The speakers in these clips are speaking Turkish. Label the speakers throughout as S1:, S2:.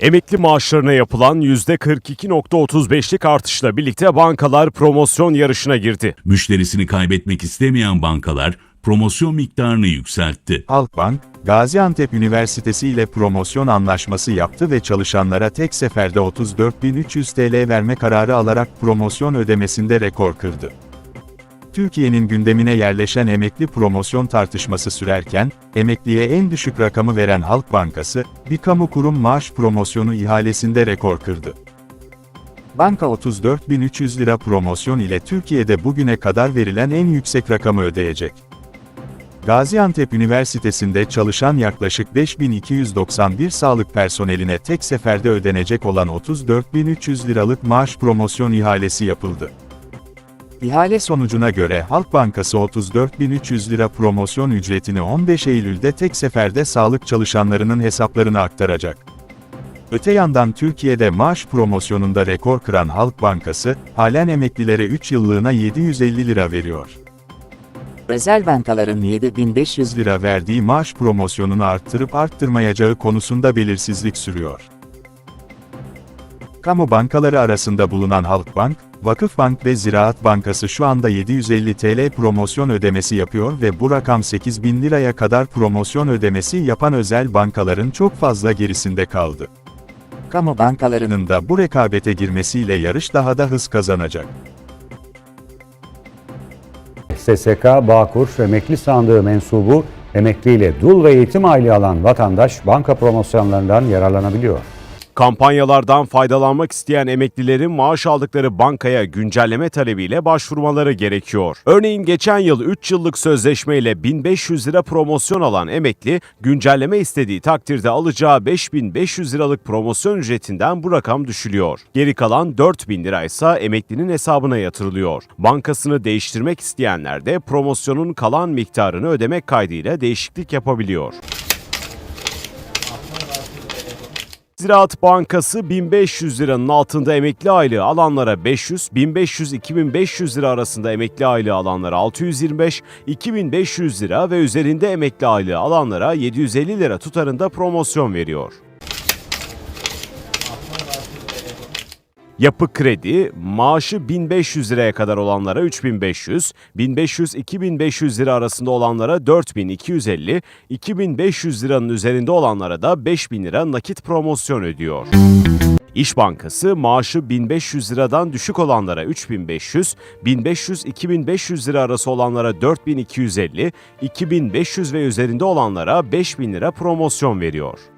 S1: Emekli maaşlarına yapılan %42.35'lik artışla birlikte bankalar promosyon yarışına girdi.
S2: Müşterisini kaybetmek istemeyen bankalar promosyon miktarını yükseltti.
S3: Halkbank, Gaziantep Üniversitesi ile promosyon anlaşması yaptı ve çalışanlara tek seferde 34.300 TL verme kararı alarak promosyon ödemesinde rekor kırdı. Türkiye'nin gündemine yerleşen emekli promosyon tartışması sürerken, emekliye en düşük rakamı veren Halk Bankası, bir kamu kurum maaş promosyonu ihalesinde rekor kırdı. Banka 34.300 lira promosyon ile Türkiye'de bugüne kadar verilen en yüksek rakamı ödeyecek. Gaziantep Üniversitesi'nde çalışan yaklaşık 5291 sağlık personeline tek seferde ödenecek olan 34.300 liralık maaş promosyon ihalesi yapıldı. İhale sonucuna göre Halk Bankası 34.300 lira promosyon ücretini 15 Eylül'de tek seferde sağlık çalışanlarının hesaplarına aktaracak. Öte yandan Türkiye'de maaş promosyonunda rekor kıran Halk Bankası, halen emeklilere 3 yıllığına 750 lira veriyor.
S4: Özel bankaların 7500
S3: lira verdiği maaş promosyonunu arttırıp arttırmayacağı konusunda belirsizlik sürüyor. Kamu bankaları arasında bulunan Halkbank, Vakıfbank ve Ziraat Bankası şu anda 750 TL promosyon ödemesi yapıyor ve bu rakam 8000 liraya kadar promosyon ödemesi yapan özel bankaların çok fazla gerisinde kaldı.
S4: kamu bankalarının
S3: da bu rekabete girmesiyle yarış daha da hız kazanacak.
S5: SSK Bağkur Emekli Sandığı mensubu emekliyle dul ve yetim aile alan vatandaş banka promosyonlarından yararlanabiliyor.
S1: Kampanyalardan faydalanmak isteyen emeklilerin maaş aldıkları bankaya güncelleme talebiyle başvurmaları gerekiyor. Örneğin geçen yıl 3 yıllık sözleşmeyle 1500 lira promosyon alan emekli, güncelleme istediği takdirde alacağı 5500 liralık promosyon ücretinden bu rakam düşülüyor. Geri kalan 4000 lira ise emeklinin hesabına yatırılıyor. Bankasını değiştirmek isteyenler de promosyonun kalan miktarını ödemek kaydıyla değişiklik yapabiliyor. Ziraat Bankası 1500 liranın altında emekli aylığı alanlara 500, 1500-2500 lira arasında emekli aylığı alanlara 625, 2500 lira ve üzerinde emekli aylığı alanlara 750 lira tutarında promosyon veriyor. Yapı Kredi, maaşı 1500 liraya kadar olanlara 3500, 1500-2500 lira arasında olanlara 4250, 2500 liranın üzerinde olanlara da 5000 lira nakit promosyon ödüyor. İş Bankası maaşı 1500 liradan düşük olanlara 3500, 1500-2500 lira arası olanlara 4250, 2500 ve üzerinde olanlara 5000 lira promosyon veriyor.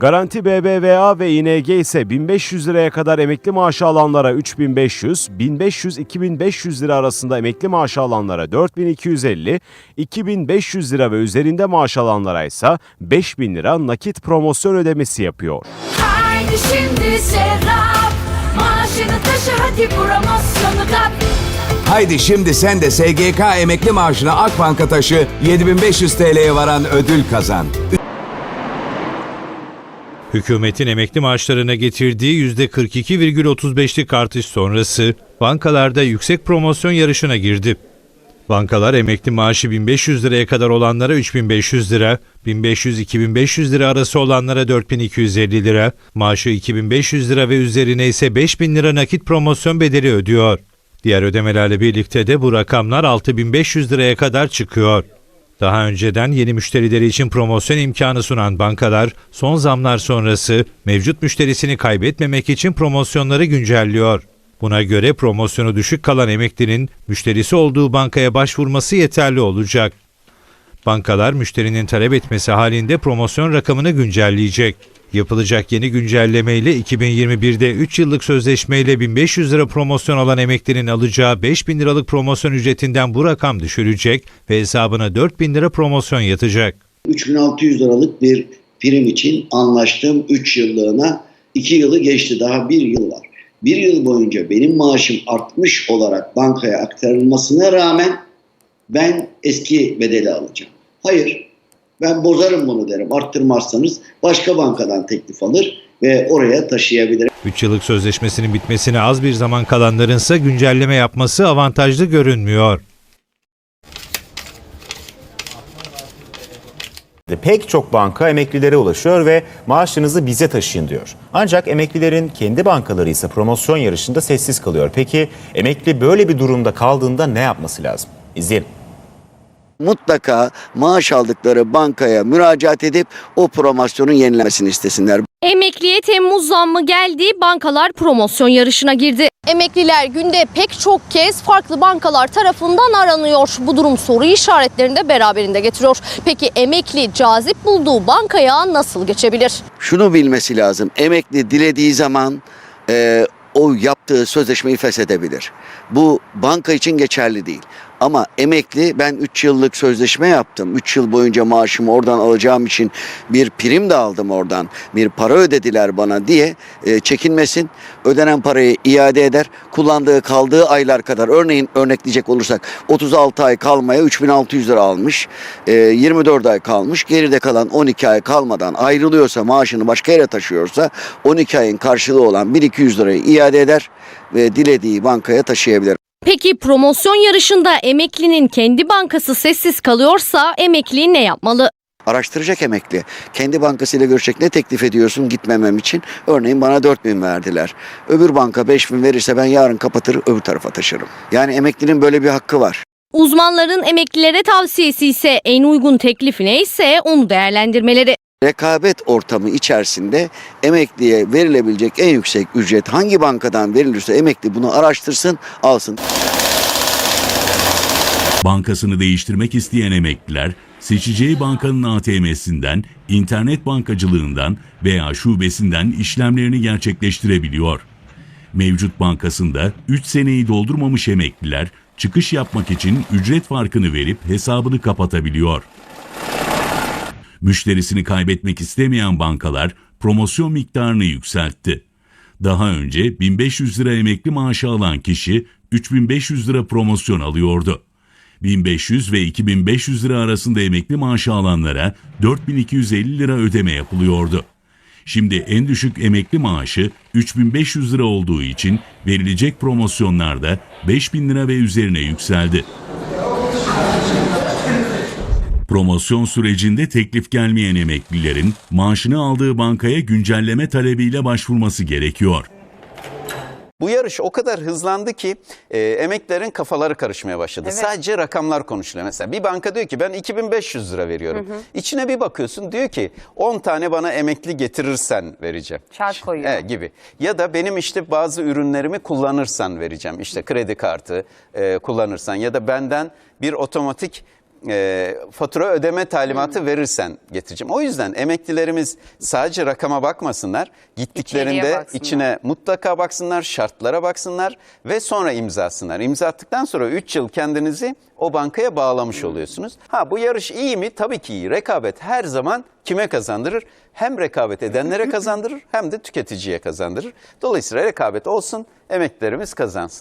S1: Garanti BBVA ve ING ise 1500 liraya kadar emekli maaşı alanlara 3500, 1500-2500 lira arasında emekli maaşı alanlara 4250, 2500 lira ve üzerinde maaş alanlara ise 5000 lira nakit promosyon ödemesi yapıyor.
S6: Haydi şimdi Serap Maaşını taşı hadi promosyonu kap
S7: Haydi şimdi sen de SGK emekli maaşına Akbank'a taşı 7500 TL'ye varan ödül kazan.
S8: Hükümetin emekli maaşlarına getirdiği %42,35'lik artış sonrası bankalarda yüksek promosyon yarışına girdi. Bankalar emekli maaşı 1500 liraya kadar olanlara 3500 lira, 1500-2500 lira arası olanlara 4250 lira, maaşı 2500 lira ve üzerine ise 5000 lira nakit promosyon bedeli ödüyor. Diğer ödemelerle birlikte de bu rakamlar 6500 liraya kadar çıkıyor. Daha önceden yeni müşterileri için promosyon imkanı sunan bankalar son zamlar sonrası mevcut müşterisini kaybetmemek için promosyonları güncelliyor. Buna göre promosyonu düşük kalan emeklinin müşterisi olduğu bankaya başvurması yeterli olacak. Bankalar müşterinin talep etmesi halinde promosyon rakamını güncelleyecek. Yapılacak yeni güncelleme ile 2021'de 3 yıllık sözleşmeyle 1500 lira promosyon alan emeklinin alacağı 5000 liralık promosyon ücretinden bu rakam düşülecek ve hesabına 4000 lira promosyon yatacak.
S9: 3600 liralık bir prim için anlaştığım 3 yıllığına 2 yılı geçti daha 1 yıl var. 1 yıl boyunca benim maaşım artmış olarak bankaya aktarılmasına rağmen ben eski bedeli alacağım. Hayır ben bozarım bunu derim arttırmazsanız başka bankadan teklif alır ve oraya taşıyabilirim.
S8: 3 yıllık sözleşmesinin bitmesine az bir zaman kalanlarınsa güncelleme yapması avantajlı görünmüyor.
S10: Pek çok banka emeklilere ulaşıyor ve maaşınızı bize taşıyın diyor. Ancak emeklilerin kendi bankaları ise promosyon yarışında sessiz kalıyor. Peki emekli böyle bir durumda kaldığında ne yapması lazım? İzleyelim.
S9: Mutlaka maaş aldıkları bankaya müracaat edip o promosyonun yenilenmesini istesinler.
S11: Emekliye Temmuz zammı geldi, bankalar promosyon yarışına girdi. Emekliler günde pek çok kez farklı bankalar tarafından aranıyor. Bu durum soru işaretlerini de beraberinde getiriyor. Peki emekli cazip bulduğu bankaya nasıl geçebilir?
S9: Şunu bilmesi lazım. Emekli dilediği zaman e, o yaptığı sözleşmeyi feshedebilir. Bu banka için geçerli değil. Ama emekli ben 3 yıllık sözleşme yaptım. 3 yıl boyunca maaşımı oradan alacağım için bir prim de aldım oradan. Bir para ödediler bana diye e, çekinmesin. Ödenen parayı iade eder. Kullandığı kaldığı aylar kadar örneğin örnekleyecek olursak 36 ay kalmaya 3600 lira almış. E, 24 ay kalmış. Geride kalan 12 ay kalmadan ayrılıyorsa maaşını başka yere taşıyorsa 12 ayın karşılığı olan 1200 lirayı iade eder ve dilediği bankaya taşıyabilir.
S11: Peki promosyon yarışında emeklinin kendi bankası sessiz kalıyorsa emekli ne yapmalı?
S9: Araştıracak emekli. Kendi bankasıyla görüşecek ne teklif ediyorsun gitmemem için. Örneğin bana 4 bin verdiler. Öbür banka 5 bin verirse ben yarın kapatır öbür tarafa taşırım. Yani emeklinin böyle bir hakkı var.
S11: Uzmanların emeklilere tavsiyesi ise en uygun teklif neyse onu değerlendirmeleri.
S9: Rekabet ortamı içerisinde emekliye verilebilecek en yüksek ücret hangi bankadan verilirse emekli bunu araştırsın, alsın.
S2: Bankasını değiştirmek isteyen emekliler, seçeceği bankanın ATM'sinden, internet bankacılığından veya şubesinden işlemlerini gerçekleştirebiliyor. Mevcut bankasında 3 seneyi doldurmamış emekliler, çıkış yapmak için ücret farkını verip hesabını kapatabiliyor. Müşterisini kaybetmek istemeyen bankalar promosyon miktarını yükseltti. Daha önce 1500 lira emekli maaşı alan kişi 3500 lira promosyon alıyordu. 1500 ve 2500 lira arasında emekli maaşı alanlara 4250 lira ödeme yapılıyordu. Şimdi en düşük emekli maaşı 3500 lira olduğu için verilecek promosyonlarda 5000 lira ve üzerine yükseldi. Promosyon sürecinde teklif gelmeyen emeklilerin maaşını aldığı bankaya güncelleme talebiyle başvurması gerekiyor.
S12: Bu yarış o kadar hızlandı ki e, emeklilerin kafaları karışmaya başladı. Sadece rakamlar konuşuluyor. Mesela bir banka diyor ki ben 2500 lira veriyorum. İçine bir bakıyorsun diyor ki 10 tane bana emekli getirirsen vereceğim.
S13: Şart koyuyor.
S12: E, gibi. Ya da benim işte bazı ürünlerimi kullanırsan vereceğim. İşte kredi kartı e, kullanırsan ya da benden bir otomatik e, fatura ödeme talimatı verirsen getireceğim. O yüzden emeklilerimiz sadece rakama bakmasınlar. Gittiklerinde
S13: baksınlar.
S12: içine mutlaka baksınlar, şartlara baksınlar ve sonra imza atsınlar. İmza attıktan sonra 3 yıl kendinizi o bankaya bağlamış oluyorsunuz. Ha bu yarış iyi mi? Tabii ki iyi. Rekabet her zaman kime kazandırır? Hem rekabet edenlere kazandırır hem de tüketiciye kazandırır. Dolayısıyla rekabet olsun, emeklilerimiz kazansın.